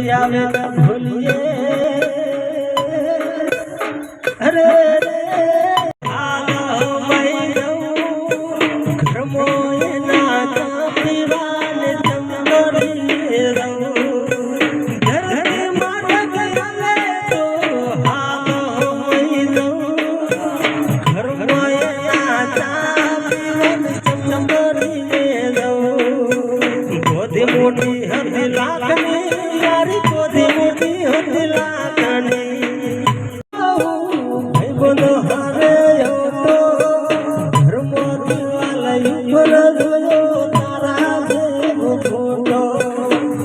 દુઃખ આવે તો ભૂલીએ અરે મોટી હતી ગોધી મોટી હતી લાખની ભાઈબંધો હારે હતો ધર્મો દિવાલય ઉપર જોયો તારા જેવો ફોટો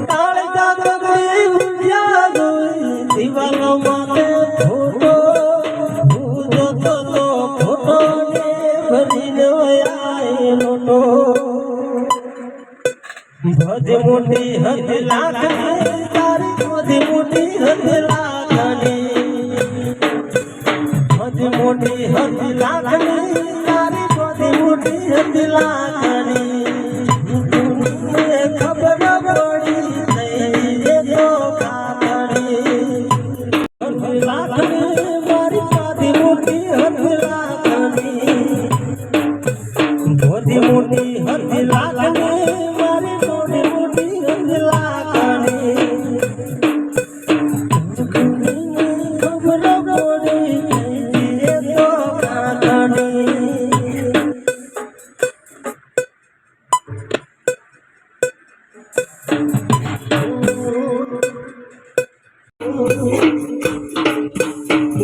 તાળકા પકડી ઉઠ્યા જોઈ દિવાલો માથે ફોટો હું જોતો તો ફોટો ને ભરીને આય લોટો બધી મોટી હતી લાખની તારી બધી મોટી હતી લાખની તારી બધી મોટી હતી મને ખબર પડી નહીં એ તો કાકડી લાખની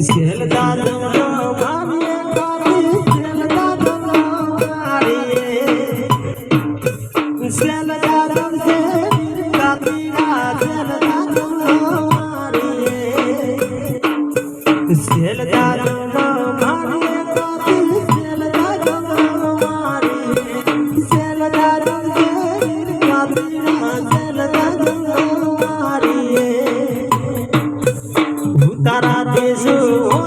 સેલદારો મારીએ તારી સેલદારો મારીએ I ra ra